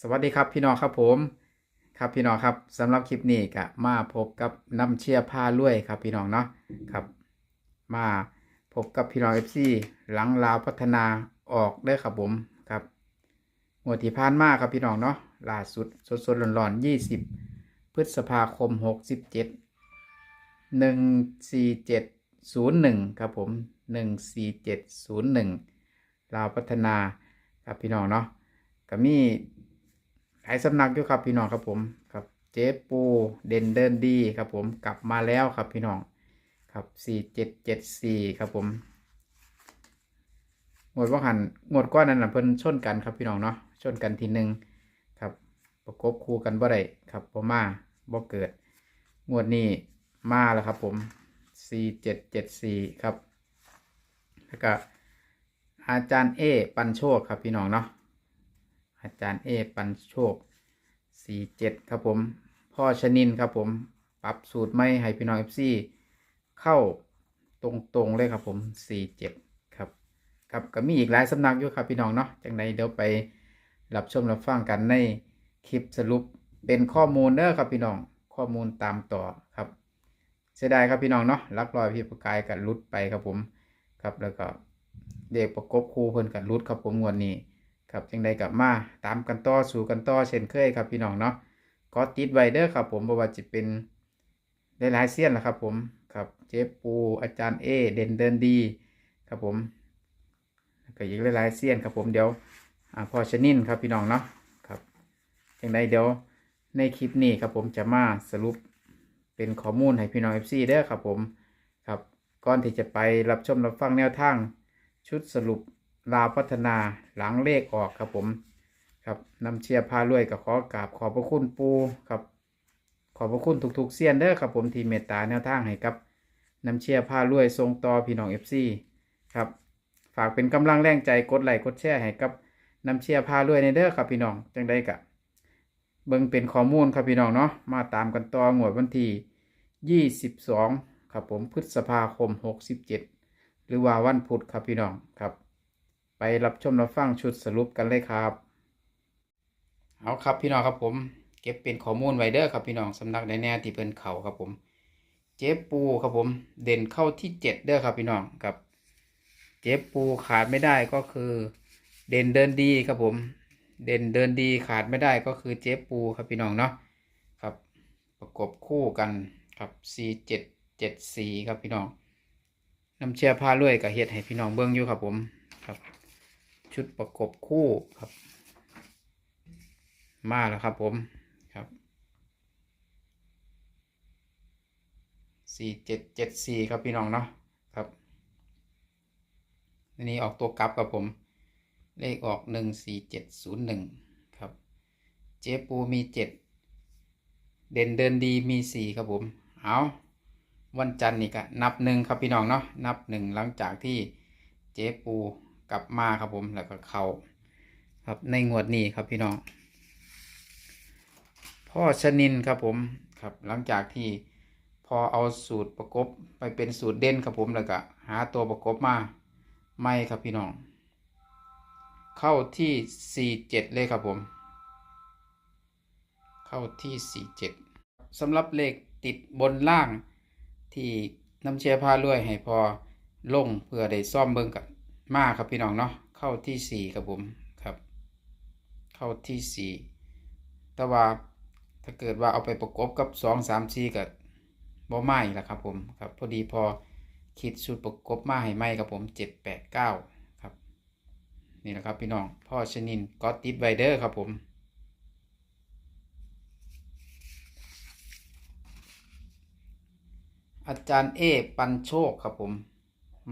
สวัสดีครับพี่น้องครับผมครับพี่น้องครับสำหรับคลิปนี้ก็มาพบกับน้ำเชียร์ผ้าลุ่ยครับพี่น้องเนาะครับ มาพบกับพี่น้องเอฟซีหลังลาวพัฒนาออกได้ครับผมครับงวดที่ผ่านมาครับพี่น้องเนาะล่าสุดสดสดๆร้อนๆยี่สิบพฤษภาคมหกสิบเจ็ดหนึ่งสี่เจ็ดศูนย์หนึ่งครับผมหนึ่งสี่เจ็ดศูนย์หนึ่งลาวพัฒนาครับพี่น้องเนาะก็มี หลายสำนักอยู่ครับพี่น้องครับผมครับเจ๊ปูเด่นเดินดีครับผมกลับมาแล้วครับพี่น้องครับสี่เจ็ดเจ็ดสี่ครับผมงวดว่าหันงวดก้อนนั้นนะเพิ่นชนกันครับพี่น้องเนาะชนกันทีหนึ่งครับประกบคู่กันบ่ได้ครับบ่มาบ่เกิด งวดนี้มาแล้วครับผมสี่เจ็ดเจ็ดสี่ครับแล้วก็อาจารย์เอ ปันโชคครับพี่น้องเนาะ อาจารย์เอปันโชค47ครับผม พ่อชนินครับผม ปรับสูตรไม่ให้พี่น้องเอฟซีเข้าตรงๆเลยครับผม47ครับครับก็มีอีกหลายสำนักอยู่ครับพี่น้องเนาะจังใดเดี๋ยวไปรับชมรับฟังกันในคลิปสรุปเป็นข้อมูลเด้อครับพี่น้องข้อมูลตามต่อครับเสียดายครับพี่น้องเนาะลักลอยพี่ประกายกับรุดไปครับผมครับแล้วก็เด็กประกบครูเพิ่นกับรุดครับผมงวดนี้ ครับจังใดกลับมาตามกันต่อสู่กันต่อเช่นเคยครับพี่น้องเนาะก็ติดไวเด้อครับผมบว่าจะเป็นหลายๆเสี้ยนและครับผมครับเจ๊ปูอาจารย์เอเด่นเดินดีครับผมก็อีกหลายๆเสี้ยนครับผมเดี๋ยวอพอชนินครับพี่น้องเนาะครับจังใดเดี๋ยวในคลิปนี้ครับผมจะมาสรุปเป็นข้อมูลให้พี่น้อง FC เด้อครับผมครับก่อนที่จะไปรับชมรับฟังแนวทางชุดสรุป ลาวพัฒนาหลังเลขออกครับผมครับนำเชียร์พารวยกับขอกราบขอบพระคุณปูครับ ขอบพระคุณทุกๆเซียนเด้อครับผมทีเมตตาแนวทางให้กับนำเชียร์พารวยทรงต่อพี่น้องเอฟซีครับฝากเป็นกำลังแรงใจกดไลค์กดแชร์ให้กับนำเชียร์พารวยในเด้อครับพี่น้องจังได้กะเบิ่งเป็นข้อมูลครับพี่น้องเนาะมาตามกันต่องวดวันที่ 22 ครับผมพฤษภาคม 67 หรือว่าวันพุธครับพี่น้องครับ ไปรับชมรับฟังชุดสรุปกันเลยครับ เอาครับพี่น้องครับผม เก็บเป็นข้อมูลไว้เด้อครับพี่น้องสำนักในแน่ที่เพิ่นเขาครับผม เจ๊ปูครับผม เด่นเข้าที่เจ็ดเด้อครับพี่น้องครับ เจ๊ปูขาดไม่ได้ก็คือ เด่นเดินดีครับผม เด่นเดินดีขาดไม่ได้ก็คือเจ๊ปูครับพี่น้องเนาะครับ ประกบคู่กันครับสี่เจ็ดเจ็ดสี่ครับพี่น้องน้ำเชียร์พาลุยกับเฮ็ดให้พี่น้องเบิ้องอยู่ครับผมครับ ชุดประกบคู่ครับ มาแล้วครับผมครับสี่เจ็ดเจ็ดสี่ครับพี่น้องเนาะครับอันนี้ออกตัวกลับครับผม เลขออกหนึ่งสี่เจ็ดศูนย์หนึ่งครับ เจ๊ปูมีเจ็ดเด่นเดินดีมีสี่ครับผม เอาวันจันทร์นี่ก็นับหนึ่งครับพี่น้องเนาะนับหนึ่งหลังจากที่เจ๊ปู กลับมาครับผมแล้วก็เขาครับในงวดนี้ครับพี่น้อง พ่อชนินครับผมครับหลังจากที่พอเอาสูตรประกบไปเป็นสูตรเด่นครับผมแล้วก็หาตัวประกบมาไม่ครับพี่น้อง เข้าที่สี่เจ็ดเลยครับผม เข้าที่สี่เจ็ดสำหรับเลขติดบนล่างที่น้ำเชียร์พาลวยให้พอลงเพื่อได้ซ่อมเบิ่งกับ มาครับพี่น้องเนาะเข้าที่สี่ครับผมครับ เข้าที่สี่แต่ว่าถ้าเกิดว่าเอาไปประกบกับสองสามสี่กับบ่ไม่ละครับผมครับพอดีพอคิดสูตรประกบมาให้ไหมครับผมเจ็ดแปดเก้าครับ นี่แหละครับพี่น้องพ่อชนินก็ติดไวเดอร์ครับผมอาจารย์เอปันโชคครับผม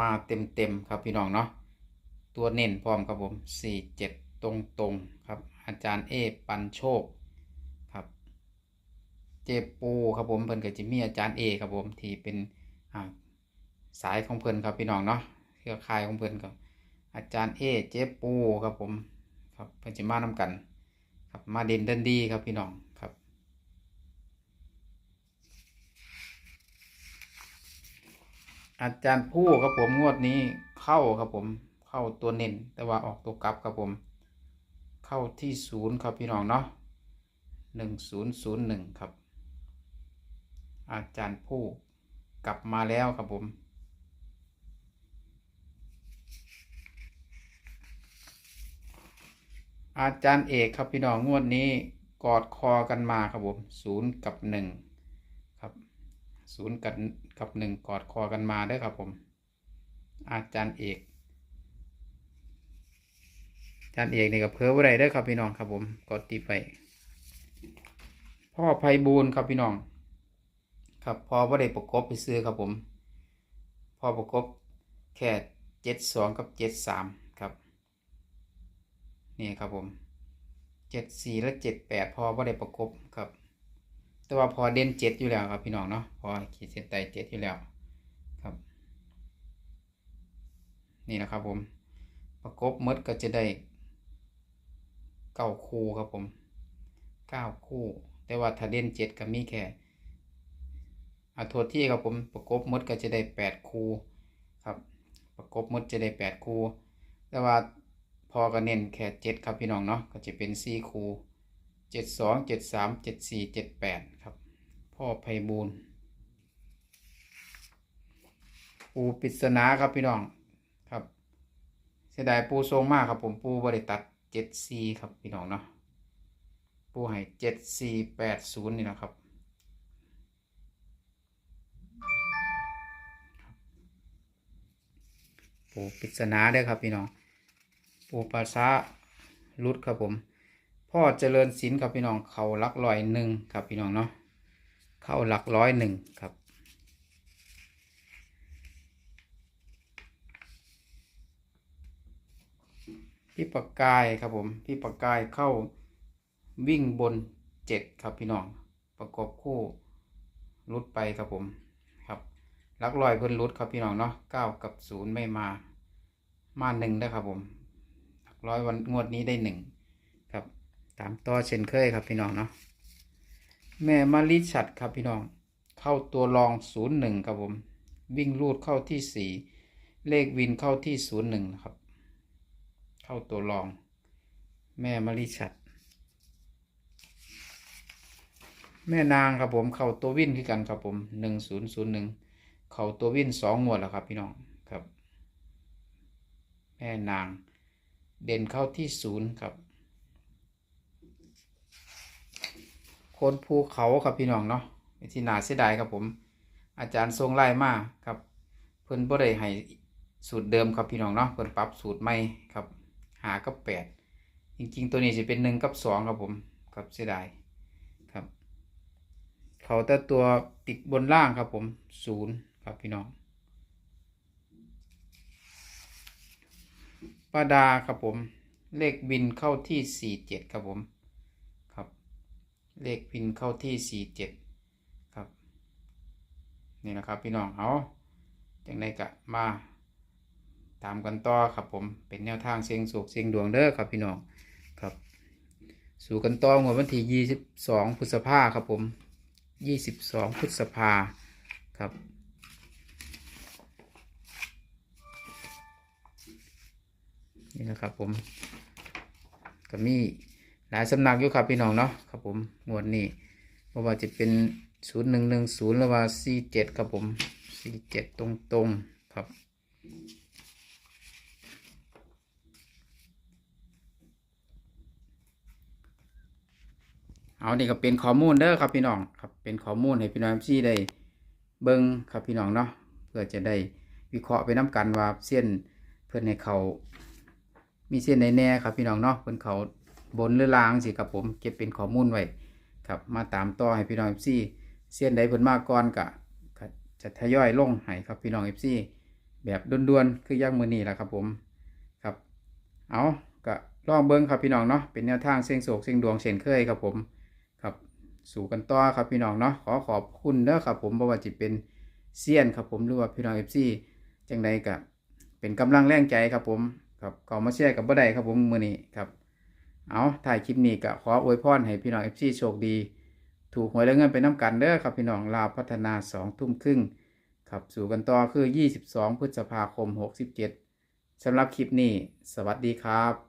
มาเต็มเต็มๆครับพี่น้องเนาะ ตัวเน้นพร้อมครับผมสี่เจ็ดตรงตรงครับ อาจารย์เอปันโชคครับ เจปูครับผมเพิ่นกับจิมีอาจารย์เอครับผมที่เป็นสายของเพิ่นครับพี่น้องเนาะเครือข่ายของเพิ่นกับ อาจารย์เอเจปูครับผมครับเพิ่นจะมานำกัน ครับมาเด่นเดินดีครับพี่น้องครับอาจารย์ผู้ครับผมงวดนี้เข้าครับผม เข้าตัวเน้นแต่ว่าออกตัวกลับครับผม เข้าที่ศูนย์ครับพี่น้องเนาะหนึ่งศูนย์ศูนย์หนึ่งครับ อาจารย์ผู้กลับมาแล้วครับผมอาจารย์เอกครับพี่น้องงวดนี้กอดคอกันมาครับผมศูนย์กับหนึ่งครับศูนย์กับกับหนึ่งกอดคอกันมาเด้ครับผม อาจารย์เอก จารย์เอกนี่กับเพ้อว่าไรเด้อครับพี่น้องครับผมกดติดไปพ่อไพบูลครับพี่น้อง ครับพอว่าได้ประกบไปซื้อครับผมพอประกบแค่เจ็ดสองกับเจ็ดสามครับ นี่ครับผมเจ็ดสี่และเจ็ดแปดพอว่าได้ประกบครับ แต่ว่าพอเด่นเจ็ดอยู่แล้วครับพี่น้องเนาะพอขีดเส้นใต้เจ็ดอยู่แล้วครับ นี่นะครับผมประกบมดก็จะได้ เก้าคู่ครับผมเก้าคู่ แต่ว่าถ้าเด่นเจ็ดก็มีแค่อาโทษที่ครับผมประกบมดก็จะได้แปดคู่ครับ ประกบมดจะได้แปดคู่ แต่ว่าพอก็เน้นแค่เจ็ดครับพี่น้องเนาะก็จะเป็นสี่คู่เจ็ดสองเจ็ดสามเจ็ดสี่เจ็ดแปดครับ พ่อไพบูลปูปริศนาครับพี่น้องครับเสียดายปูทรงมากครับผมปูบริตัด เจ็ดสี่ครับพี่น้องเนาะปูให้เจ็ดสี่แปดศูนย์นี่นะครับปูปริศนาเด้ครับพี่น้องปูปลาซาลุดครับผม พ่อเจริญศิลป์ครับพี่น้องเขาหลักร้อยหนึ่งครับพี่น้องเนาะเข้าหลักร้อยหนึ่งครับ พี่ปากกายครับผม พี่ปากกายเข้าวิ่งบนเจ็ดครับพี่น้อง ประกอบคู่ลุดไปครับผมครับลักร้อยเพิ่นลุดครับพี่น้องเนาะเก้ากับศูนย์ไม่มามาหนึ่งได้ครับผมลักร้อยวันงวดนี้ได้หนึ่งครับ ตามต่อเช่นเคยครับพี่น้องเนาะแม่มาริชัดครับพี่น้อง เข้าตัวรองศูนย์หนึ่งครับผม วิ่งลูดเข้าที่สี่เลขวินเข้าที่ศูนย์หนึ่งครับ เข้าตัวรอง แม่มาริชัด แม่นางครับผมเข้าตัววินคือกันครับผมหนึ่งศูนย์ศูนย์หนึ่งเข้าตัววินสองงวดแล้วครับพี่น้องครับ แม่นางเด่นเข้าที่ศูนย์ครับคนภูเขาครับพี่น้องเนาะที่นาเสียดายครับผม อาจารย์ทรงไล่มาครับ เพิ่นบ่ได้ให้สูตรเดิมครับพี่น้องเนาะเพิ่นปรับสูตรใหม่ครับ หากับแปดจริงๆตัวนี้จะเป็นหนึ่งกับสองครับผมครับเสียดายครับ เขาแต่ตัวติดบนล่างครับผมศูนย์ครับพี่น้องป้าดาครับผมเลขบินเข้าที่สี่เจ็ดครับผมครับ เลขพินเข้าที่สี่เจ็ดครับ นี่นะครับพี่น้องเอาจังไดกะมา ตามกันต่อครับผมเป็นแนวทางเสียงสุกเสียงดวงเด้อครับพี่น้องครับ สู่กันต่องวดวันที่ยี่สิบสองพฤษภาครับผมยี่สิบสองพฤษภาครับนี่นะครับผมก็มีหลายสำนักอยู่ครับพี่น้องเนาะครับผมงวดนี้เพราะว่าจะเป็นศูนย์หนึ่งหนึ่งศูนย์หรือว่าสี่เจ็ดครับผมสี่เจ็ดตรงตรงๆครับ เอานี่ก็เป็นข้อมูลเด้อครับพี่น้องครับเป็นข้อมูลให้พี่น้องที่ได้เบิ้งครับพี่น้องเนาะเพื่อจะได้วิเคราะห์ไปน้กันว่าเส้นเพื่อนให้เขา มีเส้นในแน่ครับพี่น้องเนาะเพิ่นเขาบนหรือล่างสิครับผมเก็บเป็นข้อมูลไว้ครับมาตามต่อให้พี่น้อง FC เส้นใดเพิ่นมาก่อนกะก็จะทยอยลงให้ครับพี่น้อง FC แบบด่วนๆ คือย่างมือนี้แหละครับผมครับเอาก็ลองเบิ่งครับพี่น้องเนาะเป็นแนวทางเสียงโศกเสียงดวงเช่นเคยครับผม ครับสู่กันต่อครับพี่น้องเนาะขอขอบคุณเด้อครับผมบ่ว่าจะเป็นเซียนครับผมหรือว่าพี่น้อง FC จังใดก็เป็นกำลังแรงใจครับผมครับก็มาแชร์กับบ่ได้ครับผมมือนี้ครับเอาถ่ายคลิปนี้ก็ขออวยพรให้พี่น้อง FC โชคดี ถูกหวยและเงินไปน้ำกันเด้อครับพี่น้องลาวพัฒนา2ทุ่มครึ่งครับสู่กันต่อคือ 22 พฤษภาคม 67สำหรับคลิปนี้ สวัสดีครับ